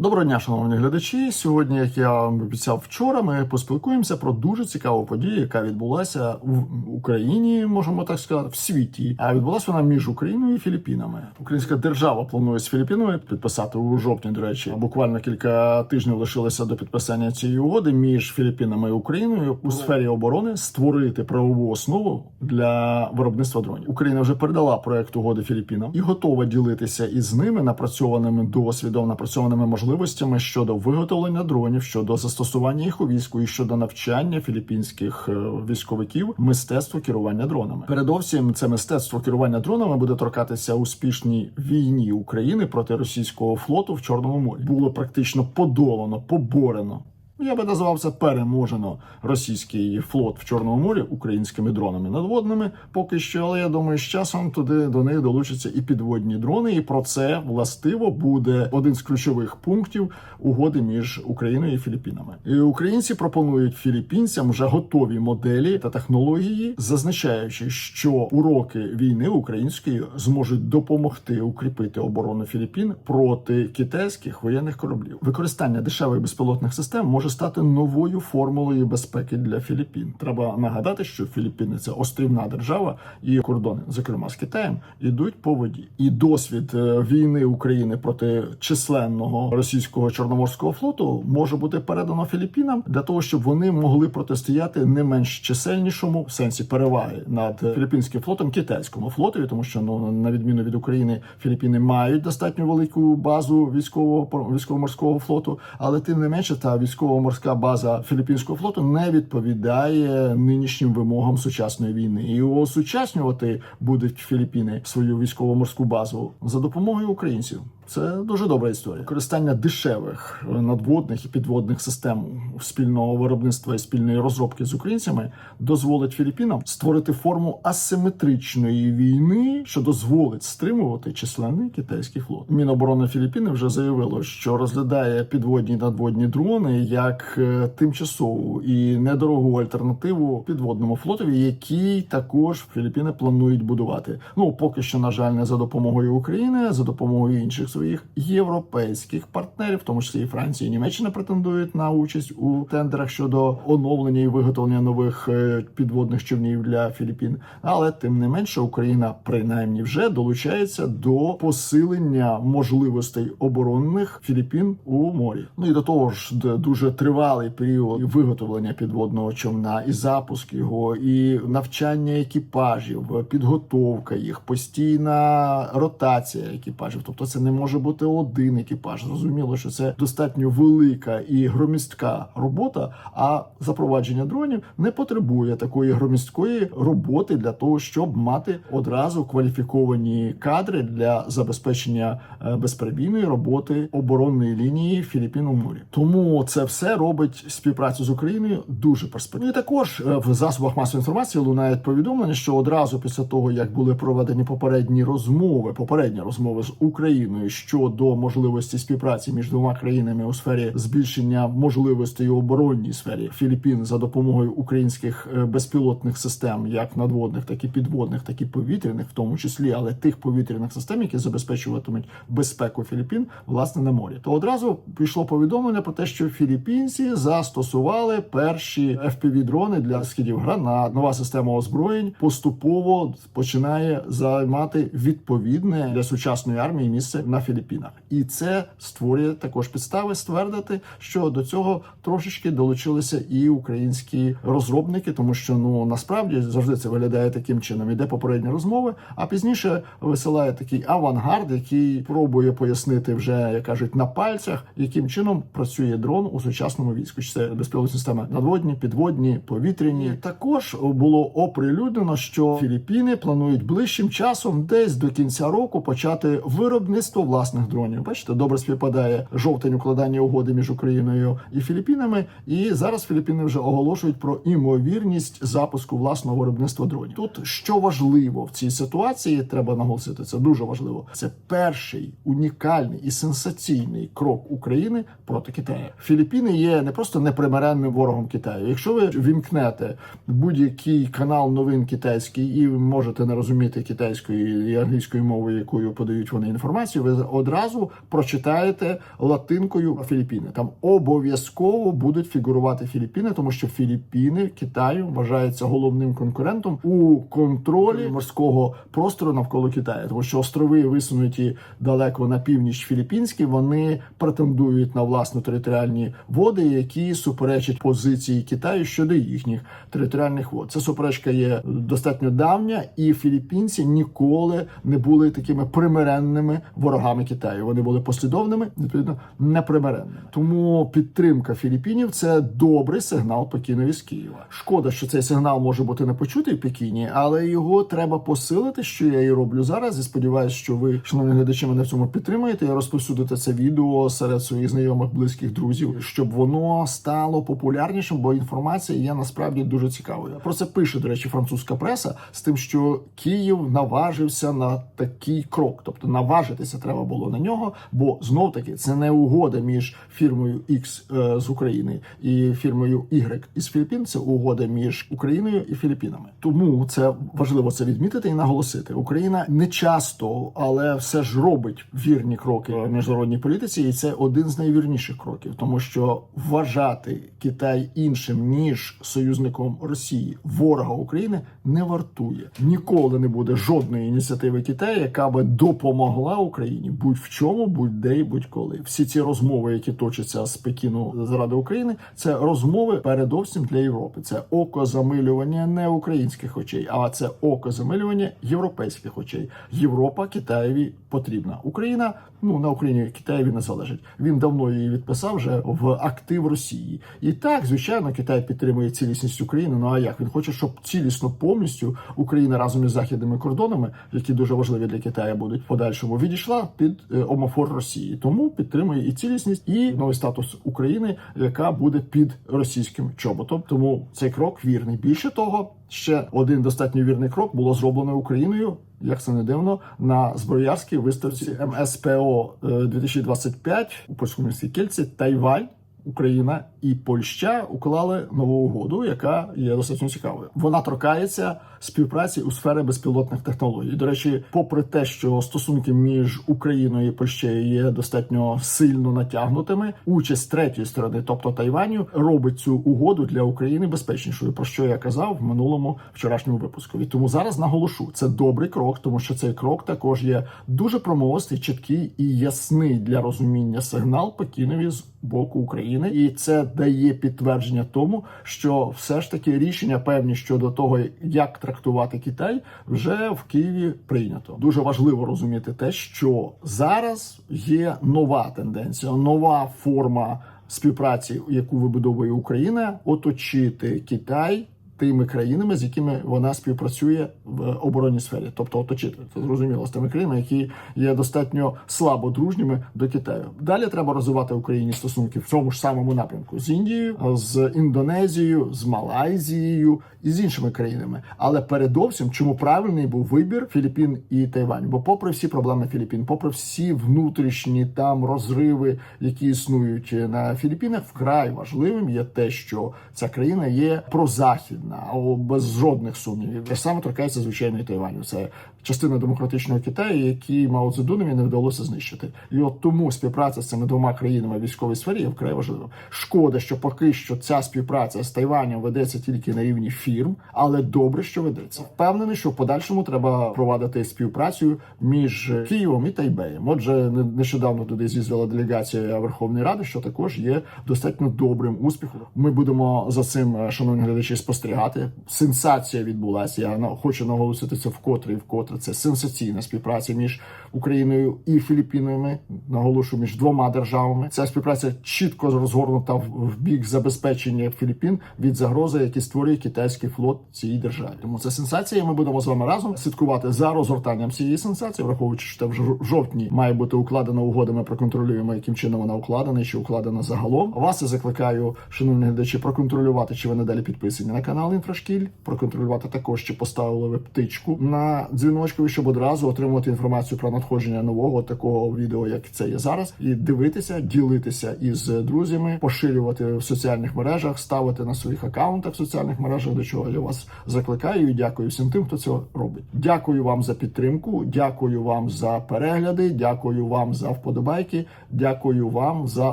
Доброго дня, шановні глядачі. Сьогодні, як я обіцяв вчора, ми поспілкуємося про дуже цікаву подію, яка відбулася в Україні, можемо так сказати, в світі. А відбулася вона між Україною і Філіппінами. Українська держава планує з Філіппінами підписати у жовтні. До речі, буквально кілька тижнів лишилося до підписання цієї угоди між Філіппінами і Україною у сфері оборони створити правову основу для виробництва дронів. Україна вже передала проект угоди Філіппінам і готова ділитися із ними напрацьованими досвідом, напрацьованими можливостями щодо виготовлення дронів, щодо застосування їх у війську і щодо навчання філіппінських е, військовиків мистецтво керування дронами. Передовсім це мистецтво керування дронами буде торкатися успішній війні України проти російського флоту в Чорному морі. Було практично подолано, поборено. Я би назвав це переможено російський флот в Чорному морі українськими дронами надводними поки що. Але я думаю, з часом туди до них долучаться і підводні дрони. І про це властиво буде один з ключових пунктів угоди між Україною і Філіппінами. І українці пропонують філіппінцям вже готові моделі та технології, зазначаючи, що уроки війни української зможуть допомогти укріпити оборону Філіппін проти китайських воєнних кораблів. Використання дешевих безпілотних систем може стати новою формулою безпеки для Філіппін. Треба нагадати, що Філіппіни це острівна держава, і кордони, зокрема з Китаєм, ідуть по воді. І досвід е, війни України проти численного російського чорноморського флоту може бути передано Філіппінам для того, щоб вони могли протистояти не менш чисельнішому в сенсі переваги над філіппінським флотом китайському флотові, тому що ну на відміну від України, Філіппіни мають достатньо велику базу військового військово-морського флоту, але тим не менше та військово-морська база філіппінського флоту не відповідає нинішнім вимогам сучасної війни. І осучаснювати будуть Філіппіни свою військово-морську базу за допомогою українців. Це дуже добра історія. Користання дешевих надводних і підводних систем спільного виробництва і спільної розробки з українцями дозволить Філіппінам створити форму асиметричної війни, що дозволить стримувати численний китайський флот. Міноборони Філіппіни вже заявило, що розглядає підводні і надводні дрони як е, тимчасову і недорогу альтернативу підводному флотові, який також Філіппіни планують будувати. Ну поки що, на жаль, не за допомогою України, а за допомогою інших своїх європейських партнерів, в тому числі і Франція і Німеччина претендують на участь у тендерах щодо оновлення і виготовлення нових е, підводних човнів для Філіппін. Але тим не менше Україна принаймні вже долучається до посилення можливостей оборонних Філіппін у морі. Ну і до того ж, дуже тривалий період виготовлення підводного човна, і запуск його, і навчання екіпажів, підготовка їх, постійна ротація екіпажів. Тобто, це не може бути один екіпаж. Зрозуміло, що це достатньо велика і громістка робота. А запровадження дронів не потребує такої громісткої роботи для того, щоб мати одразу кваліфіковані кадри для забезпечення е, безперебійної роботи оборонної лінії Філіппін у морі. Тому це все робить співпрацю з Україною дуже перспективною. І також е, в засобах масової інформації лунають повідомлення, що одразу після того, як були проведені попередні розмови, попередні розмови з Україною щодо можливості співпраці між двома країнами у сфері збільшення можливостей у оборонній сфері Філіппін за допомогою українських е, безпілотних систем, як надводних, так і підводних, так і повітряних, в тому числі, але тих повітряних систем, які забезпечуватимуть безпеку Філіппін, власне на морі, то одразу пішло повідомлення про те, що філіппінці застосували перші fpv дрони для скидів гранат. Нова система озброєнь поступово починає займати відповідне для сучасної армії місце на Філіппінах, і це створює також підстави ствердити, що до цього трошечки долучилися і українські розробники, тому що ну насправді завжди це виглядає таким чином. Іде попередні розмови, а пізніше висилає такий авангард, який пробує пояснити вже, як кажуть, на пальцях, яким чином працює дрон у сучасному війську. Чи це безпілотні системи надводні, підводні, повітряні. Також було оприлюднено, що Філіппіни планують ближчим часом, десь до кінця року, почати виробництво власних дронів. Бачите, добре співпадає жовтень укладання угоди між Україною і Філіппінами. І зараз Філіппіни вже оголошують про імовірність запуску власного виробництва дронів. Тут що важливо в цій ситуації, треба наголосити. Це дуже важливо. Це перший унікальний і сенсаційний крок України проти Китаю. Філіппіни є не просто непримиренним ворогом Китаю. Якщо ви вімкнете будь-який канал новин китайський і можете не розуміти китайської і англійської мови, якою подають вони інформацію, ви одразу прочитаєте латинкою Філіппіни. Там обов'язково будуть фігурувати Філіппіни, тому що Філіппіни Китаю вважаються головним конкурентом у контролі морського простору навколо Китаю, тому що острови висунуті далеко на північ філіппінські, вони претендують на власну територіальні води, які суперечать позиції Китаю щодо їхніх територіальних вод. Ця суперечка є достатньо давня, і філіппінці ніколи не були такими примиренними ворогами Китаю. Вони були послідовними, відповідно непримиренними. Тому підтримка Філіппінів це добрий сигнал Пекінові з Києва. Шкода, що цей сигнал може бути не почутий в Пекіні, але його треба посилити, що я і роблю зараз. І сподіваюся, що ви, шановні глядачі, мене в цьому підтримаєте. і розповсюдите це відео серед своїх знайомих, близьких друзів, щоб воно стало популярнішим, бо інформація є насправді дуже цікавою. Про це пише, до речі, французька преса з тим, що Київ наважився на такий крок, тобто наважитися треба було на нього, бо знов таки це не угода між фірмою X е, з України і фірмою Y із Філіппін. Це угода між Україною і Філіппінами. Тому це важливо це відмітити і наголосити. Україна не часто, але все ж робить вірні кроки в міжнародній політиці, і це один з найвірніших кроків, тому що вважати Китай іншим ніж союзником Росії, ворога України не вартує. Ніколи не буде жодної ініціативи Китаю, яка би допомогла Україні будь в чому, будь-де і будь-коли. Всі ці розмови, які точаться з Пекіну заради України, це розмови передовсім для Європи. Це окозамилювання не українських очей, а це окозамилювання європейських очей. Європа Китаєві потрібна. Україна ну на Україні Китаєві не залежить. Він давно її відписав вже в актив Росії. І так, звичайно, Китай підтримує цілісність України. Ну а як він хоче, щоб цілісно повністю Україна разом із західними кордонами, які дуже важливі для Китаю, будуть подальшому відійшла під е, омофор Росії. Тому підтримує і цілісність, і новий статус України, яка буде під російським чоботом. Тому цей крок вірний. Більше того, ще один достатньо вірний крок було зроблено Україною. Як це не дивно, на зброярській виставці МСПО е, 2025 у польському місті Кельці Тайвань. Україна і Польща уклали нову угоду, яка є достатньо цікавою. Вона торкається співпраці у сфері безпілотних технологій. До речі, попри те, що стосунки між Україною і Польщею є достатньо сильно натягнутими, участь третьої сторони, тобто Тайваню, робить цю угоду для України безпечнішою. Про що я казав в минулому вчорашньому випуску. І тому зараз наголошу, це добрий крок, тому що цей крок також є дуже промовистий, чіткий і ясний для розуміння сигнал Пекінові з боку України, і це дає підтвердження тому, що все ж таки рішення певні щодо того, як трактувати Китай, вже в Києві прийнято. Дуже важливо розуміти те, що зараз є нова тенденція, нова форма співпраці, яку вибудовує Україна, оточити Китай. Тими країнами, з якими вона співпрацює в оборонній сфері, тобто оточити це зрозуміло з тими країнами, які є достатньо слабо дружніми до Китаю. Далі треба розвивати Україні стосунки в цьому ж самому напрямку з Індією, з Індонезією, з Малайзією і з іншими країнами. Але передовсім, чому правильний був вибір Філіппін і Тайвань? Бо, попри всі проблеми Філіппін, попри всі внутрішні там розриви, які існують на Філіппінах, вкрай важливим є те, що ця країна є прозахідна, без жодних сумнівів. Те саме торкається звичайно і Тайваню. Це частина демократичного Китаю, які Мао Цзедунові не вдалося знищити. І от тому співпраця з цими двома країнами в військовій сфері є вкрай важливим. Шкода, що поки що ця співпраця з Тайванем ведеться тільки на рівні фірм, але добре, що ведеться. Впевнений, що в подальшому треба провадити співпрацю між Києвом і Тайбеєм. Отже, не- нещодавно туди з'їздила делегація Верховної Ради, що також є достатньо добрим успіхом. Ми будемо за цим, шановні глядачі, спостерігати. Сенсація відбулася. Я на- хочу наголосити це вкотре і вкотре. Це сенсаційна співпраця між Україною і Філіппінами. Наголошую між двома державами. Ця співпраця чітко розгорнута в, бік забезпечення Філіппін від загрози, які створює китайський флот цій державі. Тому це сенсація. Ми будемо з вами разом слідкувати за розгортанням цієї сенсації, враховуючи, що в жовтні має бути укладена угода. Ми проконтролюємо, яким чином вона укладена, чи укладена загалом. Вас я закликаю, шановні глядачі, проконтролювати, чи ви надалі підписані на канал. Канал Інфрашкіль, проконтролювати також, чи поставили ви птичку на дзвіночкові, щоб одразу отримувати інформацію про надходження нового такого відео, як це є зараз, і дивитися, ділитися із друзями, поширювати в соціальних мережах, ставити на своїх акаунтах в соціальних мережах, до чого я вас закликаю. І дякую всім тим, хто це робить. Дякую вам за підтримку. Дякую вам за перегляди. Дякую вам за вподобайки. Дякую вам за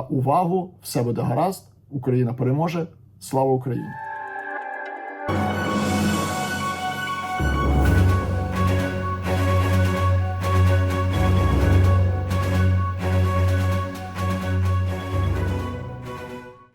увагу. Все буде гаразд. Україна переможе. Слава Україні!